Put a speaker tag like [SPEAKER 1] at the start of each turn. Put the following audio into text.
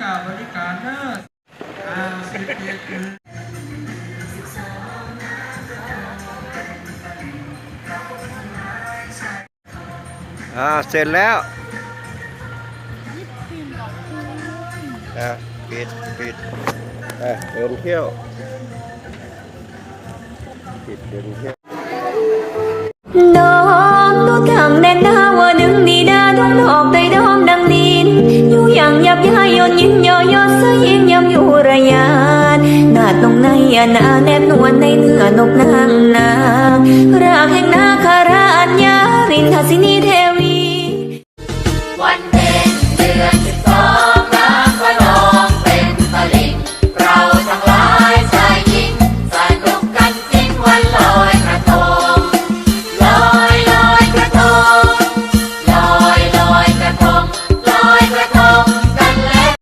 [SPEAKER 1] กาบริการเนอะอ่าสิบเอ็ด
[SPEAKER 2] อ่าเสร็จแล้วอะปิดปิดอะเดินเที่ยวปิดเดินเที่ยว
[SPEAKER 3] ยนยิ้มย่อยอสยิ้มยำอยู่ระยานนาตรงในอนาแนบนวลในเนื้อนกนางนางรากแห่งนาคาราอัญญารินทสินี